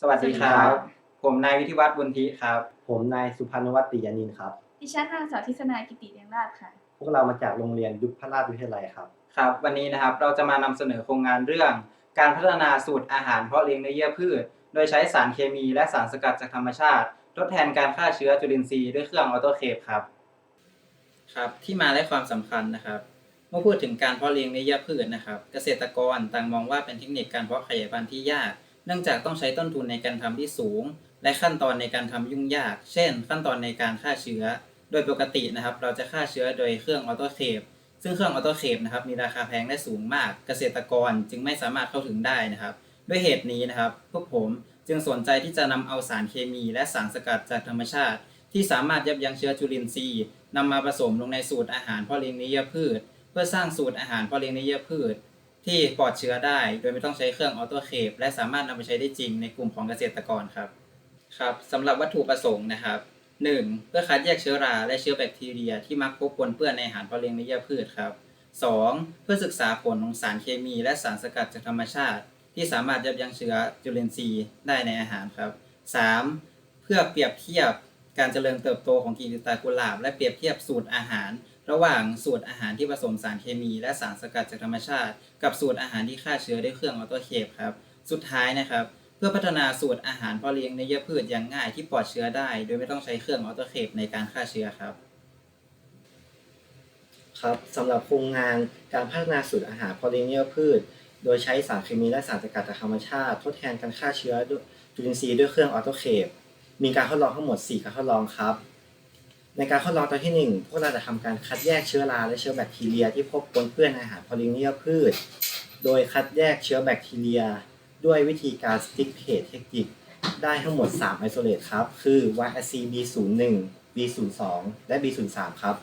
สวัสดีครับ ผมนายวิทิวัฒน์บุญทิครับ ผมนายสุพันวัตติยานินครับ ดิฉันนางสาวทิศนากิติเลียงราชค่ะ พวกเรามาจากโรงเรียนยุพราชวิทยาลัยครับ ครับ วันนี้นะครับเราจะมานำเสนอโครงงานเรื่อง การพัฒนาสูตรอาหารเพาะเลี้ยงในเยื่อพืช โดยใช้สารเคมีและสารสกัดจากธรรมชาติ ทดแทนการฆ่าเชื้อจุลินทรีย์ด้วยเครื่องออโตเคปครับ ครับ ที่มาและความสำคัญนะครับ เมื่อพูดถึงการเพาะเลี้ยงในเยื่อพืชนะครับ เกษตรกรต่างมองว่าเป็นเทคนิคการเพาะขยายพันธุ์ที่ยาก เนื่องจากต้องใช้ต้นทุนในการทำที่สูง และขั้นตอนในการทำยุ่งยาก เช่น ขั้นตอนในการฆ่าเชื้อ โดยปกตินะครับ เราจะฆ่าเชื้อโดยเครื่องออโต้เคปซึ่งเครื่องออโต้เคปนะครับมีราคาแพงและสูงมาก เกษตรกรจึงไม่สามารถเข้าถึงได้นะครับ ด้วยเหตุนี้นะครับ พวกผมจึงสนใจที่จะนำเอาสารเคมี และสารสกัดจากธรรมชาติ ที่สามารถยับยั้งเชื้อจุลินทรีย์นำมาผสมลงในสูตรอาหารพาะเลี้ยงนเยื่อพืช เพื่อสร้างสูตรอาหารพาะเลี้ยงนเยื่อพืช ที่ปลอดเชื้อได้ โดยไม่ต้องใช้เครื่องออโต้เคปและสามารถนำไปใช้ได้จริงในกลุ่มของเกษตรกรครับครับสำหรับวัตถุประสงค์นะครับ 1. เพื่อคัดแยกเชื้อราและเชื้อแบคทีเรียที่มักพบปนเปื้อนในอาหารเพาเลี้ยงในเยื่อพืชครับ 2. เพื่อศึกษาผลของสารเคมีและสารสกัดจากธรรมชาติ ที่สามารถยับยั้งเชื้อจุลินทรีย์ได้ในอาหารครับ 3. เพื่อเปรียบเทียบการเจริญเติบโตของกิ่งตากุหลาบ และเปรียบเทียบสูตรอาหาร ระหว่างสูตรอาหารที่ผสมสารเคมี และสารสกัดจากธรรมชาติ กับสูตรอาหารที่ฆ่าเชื้อด้วยเครื่องออโตเคปครับสุดท้ายนะครับ เพื่อพัฒนาสูตรอาหารพาะเลี้ยงในเยื่อพืชอย่างง่ายที่ปลอดเชื้อได้ โดยไม่ต้องใช้เครื่องออโตเคปในการฆ่าเชื้อครับครับสำหรับโครงงานการพัฒนาสูตรอาหารพอลิเนียพืช โดยใช้สารเคมีและสารสกัดจากธรรมชาติ ทดแทนการฆ่าเชื้อด้วยจุลินทรีย์ด้วยเครื่องออโตเคปมีการทดลองทั้งหมด 4 การทดลองครับ ในการทดลองตอนที่ 1 พวกเราจะทำการคัดแยกเชื้อราและเชื้อแบคทีเรีย ที่พบปนเปื้อนในอาหารพอลิเนียพืช โดยคัดแยกเชื้อแบคทีเรีย ด้วยวิธีการสติ๊กเพจเทคนิคได้ทั้งหมด 3 ไอโซเลตครับ คือ YSC B01 B02 และ B03 ครับ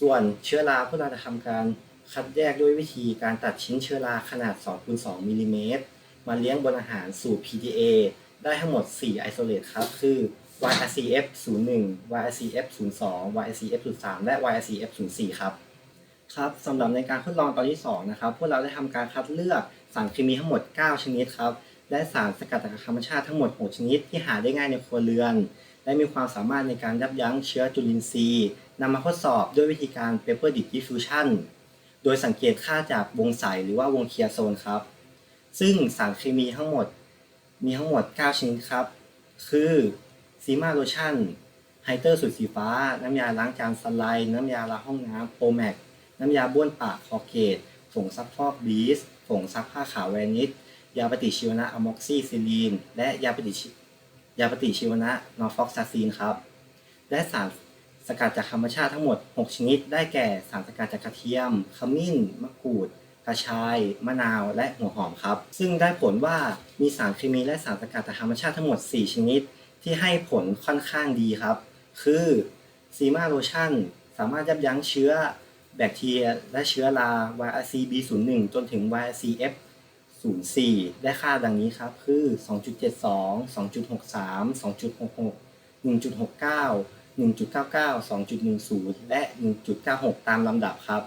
ส่วนเชื้อราพวกเราจะทำการคัดแยกด้วยวิธีการตัดชิ้นเชื้อราขนาด2คูณ2มิลลิเมตรมาเลี้ยงบนอาหารสูตร PDA ได้ทั้งหมด 4 ไอโซเลตครับ คือ YRCF 01 YRCF 02 YRCF 03และ YRCF 04ครับ ครับสำหรับในการทดลองตอนที่ 2 นะครับ พวกเราได้ทำการคัดเลือกสารเคมีทั้งหมด 9 ชนิดครับ และสารสกัดจากธรรมชาติทั้งหมด 6 ชนิดที่หาได้ง่ายในครัวเรือน และมีความสามารถในการยับยั้งเชื้อจุลินทรีย์นำมาทดสอบด้วยวิธีการ Paper Dip Diffusion โดยสังเกตค่าจากวงใสหรือว่าวงเคลียร์โซนครับ ซึ่งสารเคมีทั้งหมดมีทั้งหมด 9 ชนิดครับ คือ ซีมาโลชั่นไฮเตอร์สูตรสีฟ้า น้ำยาล้างจานสไลด์ น้ำยาล้างห้องน้ำโปรแมกน้ำยาบ้วนปากคอเกตผงซักฟอกบีสผงซักผ้าขาวแวนิสยาปฏิชีวนะอะม็อกซิซิลีน และยาปฏิยาปฏิชีวนะนอร์ฟอกซาซีนครับ และสารสกัดจากธรรมชาติทั้งหมด 6 ชนิด ได้แก่สารสกัดจากกระเทียม ขมิ้น มะกรูด กระชาย มะนาว และหัวหอมครับ ซึ่งได้ผลว่ามีสารเคมีและสารสกัดจากธรรมชาติทั้งหมด 4 ชนิด ที่ให้ผลค่อนข้างดีครับ คือซีมาโลชั่นสามารถยับยั้งเชื้อแบคทีเรียและเชื้อรา YRC B01 จนถึง YRCF 04 ได้ค่าดังนี้ครับ คือ 2.72 2.63 2.66 1.69 1.99 2.10 และ 1.96 ตามลำดับครับ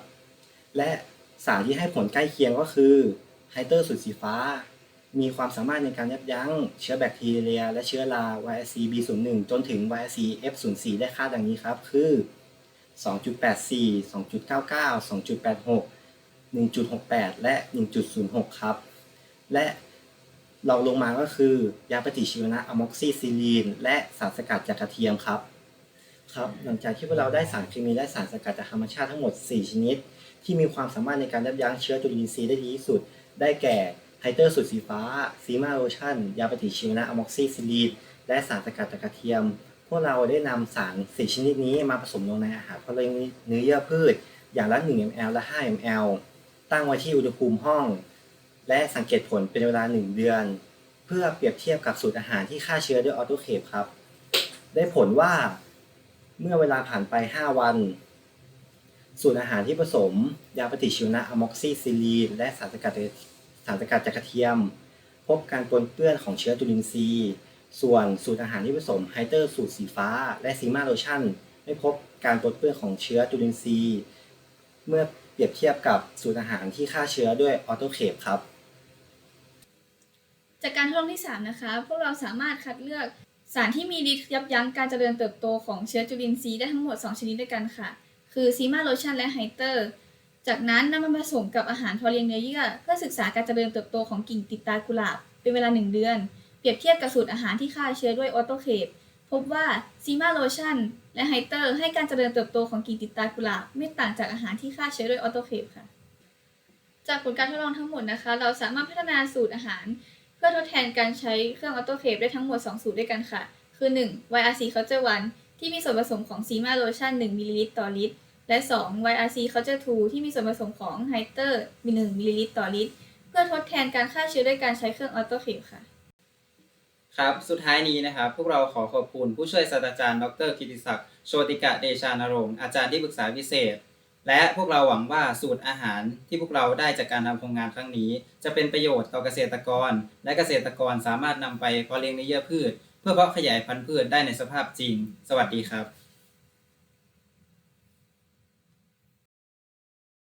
และสารที่ให้ผลใกล้เคียงก็คือไฮเตอร์สูตรสีฟ้า มีความสามารถในการยับยั้งเชื้อแบคทีเรีย และเชื้อรา YSC B01 จนถึง YSC F04 ได้ค่าดังนี้ครับ คือ 2.84 2.99 2.86 1.68 และ 1.06 ครับ และเรองลงมาก็คือ ยาปฏิชีวนะอะม็อกซิซิลีน และสารสกัดจากกระเทียมครับ ครับ หลังจากที่พวกเราได้สารเคมีและสารสกัดจากธรรมชาติทั้งหมด 4 ชนิด ที่มีความสามารถในการยับยั้งเชื้อจุลินทรีย์ได้ดีที่สุด ได้แก่ ไฮเตอร์สูตรสีฟ้า ซีมาโลชั่น ยาปฏิชีวนะอะม็อกซิซิลีนและสารสกัดจากกระเทียม พวกเราได้นำสาร4ชนิดนี้มาผสมลงในอาหารเพาะเลี้ยงเนื้อเยื่อพืช อย่างละ 1 ml และ 5 ml ตั้งไว้ที่อุณหภูมิห้อง และสังเกตผลเป็นเวลา 1 เดือน เพื่อเปรียบเทียบกับสูตรอาหารที่ฆ่าเชื้อด้วยออโตเคปครับ ได้ผลว่า เมื่อเวลาผ่านไป 5 วัน สูตรอาหารที่ผสม ยาปฏิชีวนะอะม็อกซิซิลีนและสารสกัด สารสกัดจากกระเทียม พบการปนเปื้อนของเชื้อจุลินทรีย์ ส่วนสูตรอาหารที่ผสมไฮเตอร์สูตรสีฟ้า และซีมาโลชั่น ไม่พบการปนเปื้อนของเชื้อจุลินทรีย์ เมื่อเปรียบเทียบกับสูตรอาหารที่ฆ่าเชื้อด้วยออโตเคปครับ จากการทดลองที่ 3 นะคะ พวกเราสามารถคัดเลือกสารที่มีฤทธิ์ยับยั้งการเจริญเติบโตของเชื้อจุลินทรีย์ได้ทั้งหมด 2 ชนิดด้วยกันค่ะ คือซีมาโลชั่นและไฮเตอร์ จากนั้นนำมาผสมกับอาหารพอเลี้ยงเนื้อเยื่อ เพื่อศึกษาการเจริญเติบโตของกิ่งติดตากุหลาบ เป็นเวลา 1 เดือน เปรียบเทียบกับสูตรอาหารที่ฆ่าเชื้อด้วยออโตเคปพบว่าซีมาโลชั่น และไฮเตอร์ ให้การเจริญเติบโตของกิ่งติดตากุหลาบไม่ต่างจากอาหารที่ฆ่าเชื้อด้วยออโตเคปค่ะ จากผลการทดลองทั้งหมดนะคะ เราสามารถพัฒนาสูตรอาหาร เพื่อทดแทนการใช้เครื่องออโตเคปได้ทั้งหมด 2 สูตรด้วยกันค่ะ คือ 1 YRC Culture 1ที่มีส่วนผสมของซีมาโลชั่น 1มิลลิลิตรต่อลิตร และ 2 YRC Culture 2ที่มีส่วนผสมของไฮเตอร์มี1มิลลิลิตรต่อลิตร เพื่อทดแทนการฆ่าเชื้อด้วยการใช้เครื่องออโตเคปค่ะ ครับ สุดท้ายนี้นะครับ พวกเราขอขอบคุณผู้ช่วยศาสตราจารย์ ดรกิติศักดิ์โชติกะเดชานรงค์อาจารย์ที่ปรึกษาพิเศษ และพวกเราหวังว่าสูตรอาหารที่พวกเราได้จากการทำโครงงานครั้งนี้ จะเป็นประโยชน์ต่อเกษตรกร และเกษตรกรสามารถนำไปเพาะเลี้ยงในเยื่อพืช เพื่อเพาะขยายพันธุ์พืชได้ในสภาพจริง สวัสดีครับ